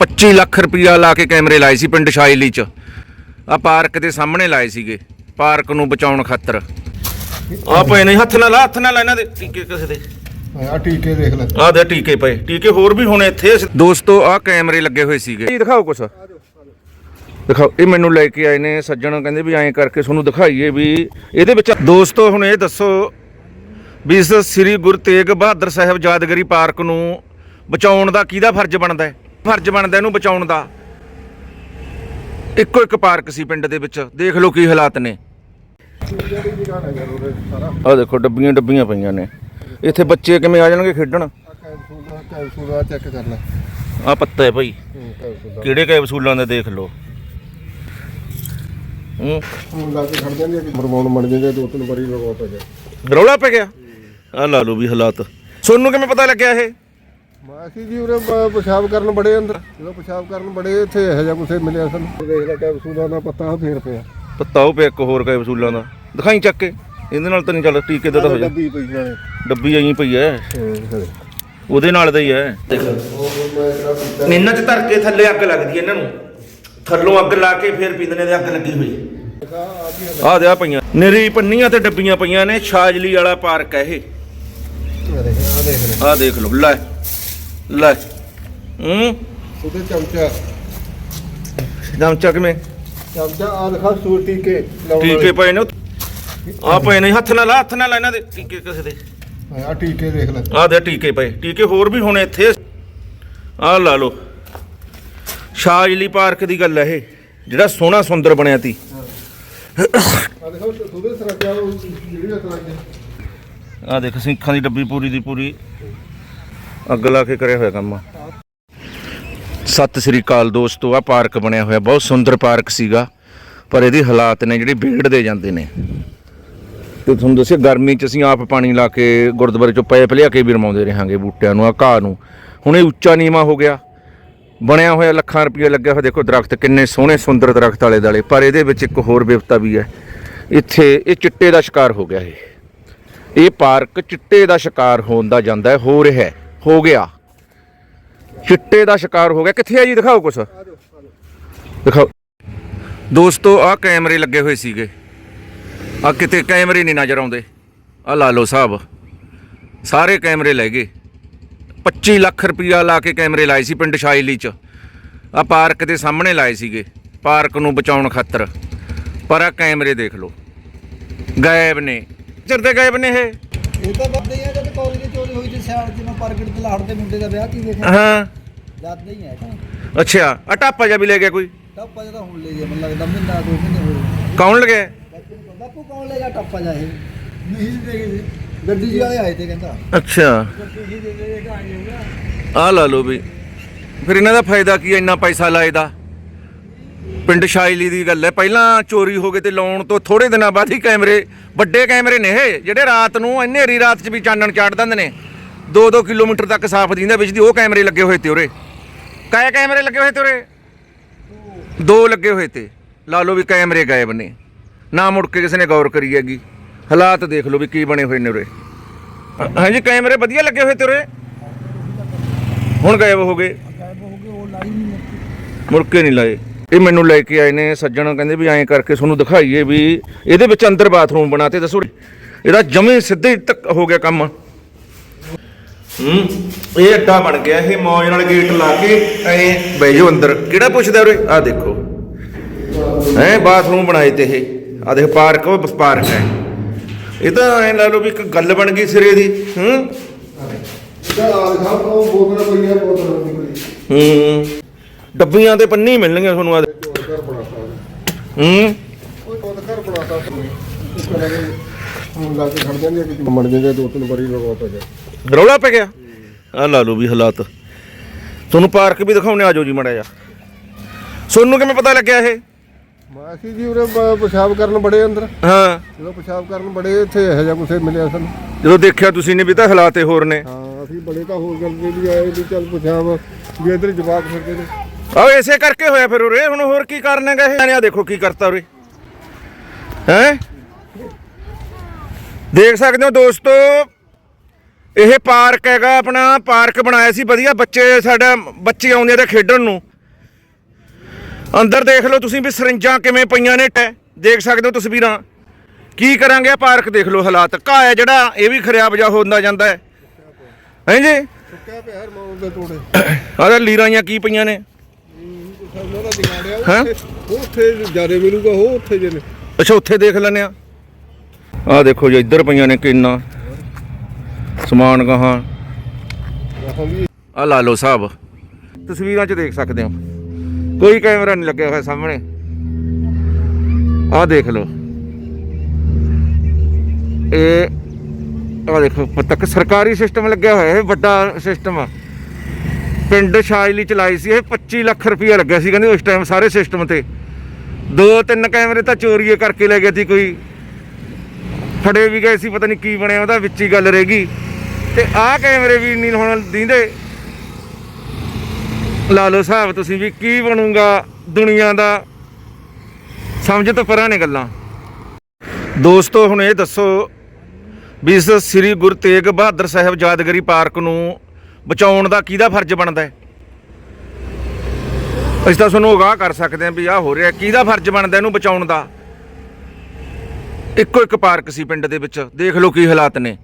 25 ਲੱਖ ਰੁਪਇਆ ਲਾ ਕੇ ਕੈਮਰੇ ਲਾਏ ਸੀ ਪਿੰਡ ਸ਼ਾਇਲੀ ਚ। ਆ ਪਾਰਕ ਦੇ ਸਾਹਮਣੇ ਲਾਏ ਸੀਗੇ। ਪਾਰਕ ਨੂੰ ਬਚਾਉਣ ਖਾਤਰ। ਆ ਪਏ ਨਹੀਂ ਹੱਥ ਨਾਲ ਹੱਥ ਨਾਲ ਇਹਨਾਂ ਦੇ। ਟੀਕੇ ਕਿਸੇ ਦੇ? ਆ ਟੀਕੇ ਦੇਖ ਲੈ। ਆ ਦੇ ਟੀਕੇ ਪਏ। ਟੀਕੇ ਹੋਰ ਵੀ ਹੋਣੇ ਇੱਥੇ। ਦੋਸਤੋ ਆ ਕੈਮਰੇ ਲੱਗੇ ਹੋਏ ਸੀਗੇ। ਇਹ ਦਿਖਾਓ ਕੁਛ। ਦਿਖਾਓ। ਇਹ ਮੈਨੂੰ ਲੈ ਕੇ ਆਏ ਨੇ ਸੱਜਣ ਕਹਿੰਦੇ ਵੀ ਐਂ ਕਰਕੇ ਤੁਹਾਨੂੰ ਦਿਖਾਈਏ ਵੀ ਇਹਦੇ ਵਿੱਚ ਦੋਸਤੋ ਹੁਣ ਇਹ ਦੱਸੋ ਵੀ ਇਸ ਸ੍ਰੀ ਗੁਰੂ ਤੇਗ ਬਹਾਦਰ ਸਾਹਿਬ ਯਾਦਗਾਰੀ ਪਾਰਕ ਨੂੰ ਬਚਾਉਣ ਦਾ ਕਿਹਦਾ ਫਰਜ਼ ਬਣਦਾ ਹੈ? ਫਰਜ਼ ਬਣਦਾ ਇਹਨੂੰ ਬਚਾਉਣ ਦਾ। ਇੱਕੋ ਇੱਕ ਪਾਰਕ ਸੀ ਪਿੰਡ ਦੇ ਵਿੱਚ। ਦੇਖ ਲਓ ਕੀ ਹਾਲਾਤ ਨੇ। ਆ ਦੇਖੋ, ਡੱਬੀਆਂ ਡੱਬੀਆਂ ਪਈਆਂ ਨੇ। ਇੱਥੇ ਬੱਚੇ ਕਿਵੇਂ ਆ ਜਾਣਗੇ ਖੇਡਣ? ਕੈਪਸੂਲ ਚੈੱਕ ਕਰ ਲੈ ਆ ਪੱਤਾ ਹੈ ਭਾਈ। ਕਿਹੜੇ ਕੈਪਸੂਲਾਂ ਦੇ ਦੇਖ ਲਓ। ਹੂੰ। ਲਾ ਕੇ ਖੜ ਜਾਂਦੇ ਕਿ ਮਰਵਾਉਣ ਮੜ ਜਾਂਦੇ ਦੋ ਤਿੰਨ ਵਾਰੀ ਲਗਾ ਪੈ ਗਿਆ ਰੌਲਾ ਪੈ ਗਿਆ। ਆ ਲਾ ਲਓ ਵੀ ਹਾਲਾਤ। ਸੋਨੂੰ ਕਿਵੇਂ ਪਤਾ ਲੱਗਿਆ ਇਹ? ਮਾਸੀ ਜੀ ਉਰੇ ਪ- ਪਿਸ਼ਾਬ ਕਰਨ ਬੜੇ ਅੰਦਰ। ਜਦੋਂ ਪਿਸ਼ਾਬ ਕਰਨ ਬੜੇ ਇੱਥੇ ਇਹੋ ਜਿਹਾ ਕੁਛ ਮਿਲਿਆ ਸਾਨੂੰ। ਦੇਖ ਲੈ ਕੈਪਸੂਲਾਂ ਦਾ ਪੱਤਾ ਫੇਰ ਪਿਆ। ਪੱਤਾ ਉਹ ਪਿਆ ਇੱਕ ਹੋਰ ਕੈਪਸੂਲਾਂ ਦਾ। ਦਿਖਾਈ ਚੱਕ ਕੇ। ਇਹਦੇ ਨਾਲ ਤਾਂ ਨਹੀਂ ਚੱਲ ਟੀਕੇ ਦਾ ਤਾਂ ਹੋ ਜਾ ਡੱਬੀ ਪਈ ਨਾਲੇ ਡੱਬੀ ਐਂ ਪਈ ਐ। ਉਹਦੇ ਨਾਲ ਦਾ ਹੀ ਐ। ਦੇਖ। ਇਹਨਾਂ 'ਚ ਧਰ ਕੇ ਥੱਲੇ ਅੱਗ ਲੱਗਦੀ ਐ ਇਹਨਾਂ ਨੂੰ। ਥੱਲੋਂ ਅੱਗ ਲਾ ਕੇ ਫੇਰ ਪੀਂਦੇ ਨੇ ਅੱਗ ਲੱਗੀ ਹੋਈ। ਆ ਦੇ ਆ ਪਈਆਂ। ਨਿਰੀ ਪੰਨੀਆਂ ਤੇ ਡੱਬੀਆਂ ਪਈਆਂ ਨੇ। ਛਾਜਲੀ ਵਾਲਾ ਪਾਰਕ ਹੈ ਇਹ। ਆ ਦੇਖ ਲੈ। ਆ ਦੇਖ ਲਓ ਲੈ। ਲੈ। ਹੂੰ? ਉਹਦੇ ਚਮਚਾ। ਚਮਚਾ ਕਿਵੇਂ? ਚਮਚਾ ਆ ਦਿਖਾ ਸੂਰ ਟੀਕੇ ਲਾਉਣ ਟੀਕੇ ਪਏ ਨੇ ਆ ਪਏ ਨੇ ਹੱਥ ਨਾਲ ਲਾ, ਹੱਥ ਨਾਲ ਲਾ ਇਹਨਾਂ ਦੇ। ਟੀਕੇ ਕਿਸੇ ਦੇ। ਵਾਲੇ। ਆ ਟੀਕੇ ਦੇਖ ਲੈ। ਆ ਦੇ ਟੀਕੇ ਪਏ। ਟੀਕੇ ਹੋਰ ਵੀ ਹੋਣੇ ਇੱਥੇ। ਆ ਲਾ ਲਓ। ਸ਼ਾਜਲੀ ਪਾਰਕ ਦੀ ਗੱਲ ਹੈ ਇਹ ਜਿਹੜਾ ਸੋਹਣਾ ਸੁੰਦਰ ਬਣਿਆ ਤੀ। ਆ ਦੇਖੋ ਸੂਦੇ ਸਰਜਾ ਉਹ ਜਿਹੜੀ ਸਰਜਾ ਆ ਦੇਖ ਸਿੰਖਾਂ ਦੀ ਡੱਬੀ ਪੂਰੀ ਦੀ ਪੂਰੀ। ਅੱਗ ਲਾ ਕੇ ਕਰਿਆ ਹੋਇਆ ਕੰਮ। ਸਤਿ ਸ੍ਰੀ ਅਕਾਲ ਦੋਸਤੋ ਆ ਪਾਰਕ ਬਣਿਆ ਹੋਇਆ ਬਹੁਤ ਸੁੰਦਰ ਪਾਰਕ ਸੀਗਾ ਪਰ ਇਹਦੀ ਹਾਲਾਤ ਨੇ ਜਿਹੜੇ ਵਿਗੜਦੇ ਜਾਂਦੇ ਨੇ। ਤੇ ਤੁਹਾਨੂੰ ਦੱਸਿਆ ਗਰਮੀ ਚ ਅਸੀਂ ਆਪ ਪਾਣੀ ਲਾ ਕੇ ਗੁਰਦੁਆਰੇ ਚੋਂ ਪਾਈਪ ਲਿਆ ਕੇ ਵੀ ਰਮਾਉਂਦੇ ਰਹਾਂਗੇ ਬੂਟਿਆਂ ਨੂੰ ਆ ਘਾਹ ਨੂੰ। ਹੁਣ ਇਹ ਉੱਚਾ ਨੀਵਾ ਹੋ ਗਿਆ। ਬਣਿਆ ਹੋਇਆ ਲੱਖਾਂ ਰੁਪਏ ਲੱਗਿਆ ਹੋਇਆ ਦੇਖੋ ਦਰਖਤ ਕਿੰਨੇ ਸੋਹਣੇ ਸੁੰਦਰ ਦਰਖਤ ਵਾਲੇ ਦਾਲੇ ਪਰ ਇਹਦੇ ਵਿੱਚ ਇੱਕ ਹੋਰ ਵਿਪਤਾ ਵੀ ਹੈ। ਇੱਥੇ ਇਹ ਚਿੱਟੇ ਦਾ ਸ਼ਿਕਾਰ ਹੋ ਗਿਆ ਇਹ। ਇਹ ਪਾਰਕ ਚਿੱਟੇ ਦਾ ਸ਼ਿਕਾਰ ਹੋਣ ਦਾ ਜਾਂਦਾ ਹੋ ਰਿਹਾ ਹੈ, ਹੋ ਗਿਆ। ਚਿੱਟੇ ਦਾ ਸ਼ਿਕਾਰ ਹੋ ਗਿਆ। ਕਿੱਥੇ ਆ ਜੀ? ਦਿਖਾਓ ਕੁਛ। ਦਿਖਾਓ। ਦੋਸਤੋ ਆ ਕੈਮਰੇ ਲੱਗੇ ਹੋਏ ਸੀਗੇ। ਆ ਕਿਤੇ ਕੈਮਰੇ ਨਹੀਂ ਨਜ਼ਰ ਆਉਂਦੇ। ਆ ਲਾ ਲਓ ਸਾਹਿਬ ਸਾਰੇ ਕੈਮਰੇ ਲੈ ਗਏ। 25 ਲੱਖ ਰੁਪਇਆ ਲਾ ਕੇ ਕੈਮਰੇ ਲਾਏ ਸੀ ਪਿੰਡ ਸ਼ਾਇਲੀ ਚ। ਆ ਪਾਰਕ ਦੇ ਸਾਹਮਣੇ ਲਾਏ ਸੀਗੇ। ਪਾਰਕ ਨੂੰ ਬਚਾਉਣ ਖਾਤਰ। ਪਰ ਆ ਕੈਮਰੇ ਦੇਖ ਲਓ। ਗਾਇਬ ਨੇ। ਚਿਰ ਦੇ ਗਾਇਬ ਨੇ ਇਹ। ਇਹ ਤਾਂ ਵੱਧਦੇ ਆ ਜਦ ਕਾਲਜ ਚੋਰੀ ਹੋਈ ਸੀ ਸਿਆਲ ਚ ਪ੍ਰਗਟ ਤਲਾੜ ਦੇ ਮੁੰਡੇ ਦਾ ਵਿਆਹ ਕੀ ਵੇਖਿਆ ਹਾਂ। ਜਾਂਦੇ ਹੀ ਆ ਤਾਂ। ਅੱਛਾ ਆ ਟਾਪਾ ਜਿਹਾ ਵੀ ਲੈ ਗਿਆ ਕੋਈ? ਟੱਪਾ ਜਿਹਾ ਤਾਂ ਹੁਣ ਲੈ ਗਿਆ ਮੈਨੂੰ ਲੱਗਦਾ ਮਹੀਨਾ ਦੋ ਮਹੀਨੇ ਹੋਏ ਕੌਣ ਲਗਿਆ ਬਾਪੂ ਨੂੰ ਕਹਿੰਦਾ, ਬਾਪੂ ਕੌਣ ਲੈ ਗਿਆ ਟੱਪਾ ਜਾ ਇਹ? ਨਹੀਂ ਦੇ ਗਏ ਗੱਡੀ ਜੀ ਵਾਲੇ ਆਏ ਤੇ ਕਹਿੰਦਾ। ਅੱਛਾ। ਗੱਡੀ ਜੀ ਦੇ ਦੇ ਕੇ ਆਏ ਹੋਗਾ ਆ ਲਾ ਲਓ ਵੀ। ਫਿਰ ਇਹਨਾਂ ਦਾ ਫਾਇਦਾ ਕੀ ਇੰਨਾ ਪੈਸਾ ਲਾਏ ਦਾ? ਪਿੰਡ ਸ਼ਾਇਲੀ ਦੀ ਗੱਲ ਹੈ ਪਹਿਲਾਂ ਚੋਰੀ ਹੋ ਗਏ ਤੇ ਲਾਉਣ ਤੋਂ ਥੋੜੇ ਦਿਨਾਂ ਬਾਅਦ ਹੀ ਕੈਮਰੇ ਵੱਡੇ ਕੈਮਰੇ ਨੇ ਇਹ ਜਿਹੜੇ ਰਾਤ ਨੂੰ ਹਨੇਰੀ ਰਾਤ 'ਚ ਵੀ ਚਾਨਣ ਚਾੜ ਦਿੰਦੇ ਨੇ। 2-2 ਕਿਲੋਮੀਟਰ ਤੱਕ ਸਾਫ਼ ਦਿੰਦਾ ਵਿੱਚ ਦੀ, ਉਹ ਕੈਮਰੇ ਲੱਗੇ ਹੋਏ ਤੇ ਉਰੇ। ਕਾਏ ਕੈਮਰੇ ਲੱਗੇ ਹੋਏ ਤੇ ਉਰੇ? ਦੋ ਲੱਗੇ ਹੋਏ ਤੇ। ਲਾ ਲਓ ਵੀ ਕੈਮਰੇ ਗਾਇਬ ਨੇ। ਨਾ ਮੁੜ ਕੇ ਕਿਸੇ ਨੇ ਗੌਰ ਕਰੀ ਹੈਗੀ। ਹਾਲਾਤ ਦੇਖ ਲਓ ਵੀ ਕੀ ਬਣੇ ਹੋਏ ਨੇ ਉਰੇ। ਹਾਂਜੀ, ਕੈਮਰੇ ਵਧੀਆ ਲੱਗੇ ਹੋਏ ਤੇ ਉਰੇ? ਹੁਣ ਗਾਇਬ ਹੋ ਗਏ। ਮੁੜ ਕੇ ਨਹੀਂ ਲਾਏ। ਇਹ ਮੈਨੂੰ ਲੈ ਕੇ ਆਏ ਨੇ ਸੱਜਣ, ਕਹਿੰਦੇ ਵੀ ਐਂ ਕਰਕੇ ਤੁਹਾਨੂੰ ਦਿਖਾਈਏ ਵੀ ਇਹਦੇ ਵਿੱਚ ਅੰਦਰ ਬਾਥਰੂਮ ਬਣਾਤੇ ਦੱਸੋ। ਇਹਦਾ ਜਮੇ ਸਿੱਧੇ ਤੱਕ ਹੋ ਗਿਆ ਕੰਮ। ਹੂੰ। ਇਹ ਅੱਡਾ ਬਣ ਗਿਆ ਇਹ ਮੌਜ ਨਾਲ ਗੇਟ ਲਾ ਕੇ ਐਂ ਬਹਿ ਜਾਓ ਅੰਦਰ। ਕਿਹੜਾ ਪੁੱਛਦਾ ਉਰੇ? ਆ ਦੇਖੋ। ਐ ਬਾਥਰੂਮ ਬਣਾਏ ਤੇ ਇਹ। ਆ ਦੇਖ ਪਾਰਕ ਉਹ ਪਾਰਕ ਹੈ। ਇਹ ਤਾਂ ਐਂ ਲਾ ਲਓ ਵੀ ਇੱਕ ਗੱਲ ਬਣ ਗਈ ਸਿਰੇ ਦੀ। ਹੂੰ। ਇਹਦਾ ਆ ਦਿਖਾ ਉਹ ਬੋਤਲ ਪਈ ਆ ਬੋਤਲ ਨਿਕਲੀ ਹੂੰ। ਡੱਬੀਆਂ ਤੇ ਪੰਨੀ ਮਿਲਣਗੀਆਂ ਤੁਹਾਨੂੰ ਆ ਹੂੰ। ਕੋਈ ਬਹੁਤ ਘਰ ਬਣਾਤਾ ਹੁਣ ਲਾ ਕੇ ਖੜ ਜਾਂਦੇ ਕਿ ਮੜ ਜਾਂਦੇ ਦੋ ਤਿੰਨ ਵਾਰੀ ਲਗਾ ਪੈ ਗਿਆ ਰੌਲਾ ਪੈ ਗਿਆ। ਆ ਲਾ ਲਓ ਵੀ ਹਾਲਾਤ। ਤੁਹਾਨੂੰ ਪਾਰਕ ਵੀ ਦਿਖਾਉਣੇ ਆਜੋ ਜੀ ਮੜਾ ਜਾ ਸੋਨੂੰ ਕਿਵੇਂ ਪਤਾ ਲੱਗਿਆ ਇਹ? ਮਾਸੀ ਜੀ ਉਰੇ ਪ- ਪਿਸ਼ਾਬ ਕਰਨ ਬੜੇ ਅੰਦਰ। ਹਾਂ। ਜਦੋਂ ਪਿਸ਼ਾਬ ਕਰਨ ਬੜੇ ਇੱਥੇ ਇਹੋ ਜਿਹਾ ਕੁਛ ਮਿਲਿਆ ਸਾਨੂੰ। ਜਦੋਂ ਦੇਖਿਆ ਤੁਸੀਂ ਨੇ ਵੀ ਤਾਂ ਹਾਲਾਤ ਇਹ ਹੋਰ ਨੇ। ਹਾਂ ਅਸੀਂ ਬੜੇ ਤਾਂ ਹੋਰ ਗੱਲ ਦੇ ਵੀ ਆਏ ਵੀ ਚੱਲ ਪਿਸ਼ਾਬ ਵੀ ਇਧਰ ਜਵਾਕ ਫਿਰਦੇ ਨੇ। ਆਹ ਇਸੇ ਕਰਕੇ ਹੋਇਆ ਫਿਰ ਉਰੇ। ਹੁਣ ਹੋਰ ਕੀ ਕਰਨ ਹੈਗਾ ਇਹ? ਆ ਦੇਖੋ ਕੀ ਕਰਤਾ ਉਰੇ। ਹੈ? ਦੇਖ ਸਕਦੇ ਹੋ ਦੋਸਤੋ ਇਹ ਪਾਰਕ ਹੈਗਾ ਆਪਣਾ ਪਾਰਕ ਬਣਾਇਆ ਸੀ ਵਧੀਆ ਬੱਚੇ ਸਾਡਾ ਬੱਚੇ ਆਉਂਦੇ ਆ ਤੇ ਖੇਡਣ ਨੂੰ। ਅੰਦਰ ਦੇਖ ਲਓ ਤੁਸੀਂ ਵੀ ਸਰਿੰਜਾਂ ਕਿਵੇਂ ਪਈਆਂ ਨੇ ਟੈ ਦੇਖ ਸਕਦੇ ਹੋ ਤਸਵੀਰਾਂ। ਕੀ ਕਰਾਂਗੇ ਪਾਰਕ ਦੇਖ ਲਓ ਹਾਲਾਤ। ਘਾਹ ਹੈ ਜਿਹੜਾ ਇਹ ਵੀ ਖਰਿਆਬ ਜਾ ਹੁੰਦਾ ਜਾਂਦਾ ਹੈ। ਹਾਂਜੀ ਸੁੱਕਿਆ ਪਿਆ ਹਰਮੌਨ ਦੇ ਤੋੜੇ। ਆਹ ਲੀਰਾਂਆਂ ਕੀ ਪਈਆਂ ਨੇ? ਉਹਨਾਂ ਦਾ? ਉੱਥੇ ਉਹ ਉੱਥੇ ਜਿਆਦੇ ਮਿਲੂਗਾ ਉਹ ਉੱਥੇ ਜੇ ਅੱਛਾ ਉੱਥੇ ਦੇਖ ਲੈਂਦੇ ਆ। ਆਹ ਦੇਖੋ ਜੀ ਇੱਧਰ ਪਈਆਂ ਨੇ ਕਿੰਨਾ। ਸਮਾਨ ਵੀ ਆ ਲਾ ਲਓ ਸਾਹਿਬ ਤਸਵੀਰਾਂ 'ਚ ਦੇਖ ਸਕਦੇ ਹੋ। ਕੋਈ ਕੈਮਰਾ ਨਹੀਂ ਲੱਗਿਆ ਹੋਇਆ ਸਾਹਮਣੇ। ਆਹ ਦੇਖ ਲਓ। ਇਹ ਆਹ ਦੇਖੋ ਪਤਕ ਸਰਕਾਰੀ ਸਿਸਟਮ ਲੱਗਿਆ ਹੋਇਆ ਇਹ ਵੱਡਾ ਸਿਸਟਮ ਆ। ਪਿੰਡ ਸ਼ਾਇਲੀ ਚਲਾਈ ਸੀ ਇਹ 25 ਲੱਖ ਰੁਪਇਆ ਲੱਗਿਆ ਸੀ ਕਹਿੰਦੇ ਉਸ ਟਾਈਮ ਸਾਰੇ ਸਿਸਟਮ ਤੇ। ਦੋ ਤਿੰਨ ਕੈਮਰੇ ਤਾਂ ਚੋਰੀਏ ਕਰਕੇ ਲੈ ਗਿਆ ਸੀ ਕੋਈ। ਫੜੇ ਵੀ ਗਏ ਸੀ ਪਤਾ ਨਹੀਂ ਕੀ ਬਣਿਆ ਉਹਦਾ ਵਿੱਚ ਹੀ ਗੱਲ ਰਹਿ ਗਈ। ਤੇ ਆਹ ਕੈਮਰੇ ਵੀ ਨਹੀਂ ਹੁਣ ਦਿੰਦੇ। ਲਾ ਲਓ ਹਿਸਾਬ ਤੁਸੀਂ ਵੀ ਕੀ ਬਣੂਗਾ ਦੁਨੀਆ ਦਾ। ਸਮਝ ਤੋਂ ਪਰਾਂ ਨੇ ਗੱਲਾਂ। ਦੋਸਤੋ, ਹੁਣ ਇਹ ਦੱਸੋ ਵੀ ਇਸ ਸ੍ਰੀ ਗੁਰੂ ਤੇਗ ਬਹਾਦਰ ਸਾਹਿਬ ਯਾਦਗਾਰੀ ਪਾਰਕ ਨੂੰ ਬਚਾਉਣ ਦਾ ਕਿਹਦਾ ਫਰਜ਼ ਬਣਦਾ ਹੈ? ਅਸੀਂ ਤਾਂ ਤੁਹਾਨੂੰ ਅਗਾਹ ਕਰ ਸਕਦੇ ਹਾਂ ਵੀ ਆਹ ਹੋ ਰਿਹਾ ਕਿਹਦਾ ਫਰਜ਼ ਬਣਦਾ ਇਹਨੂੰ ਬਚਾਉਣ ਦਾ? ਇੱਕੋ ਇੱਕ ਪਾਰਕ ਸੀ ਪਿੰਡ ਦੇ ਵਿੱਚ। ਦੇਖ ਲਓ ਕੀ ਹਾਲਾਤ ਨੇ।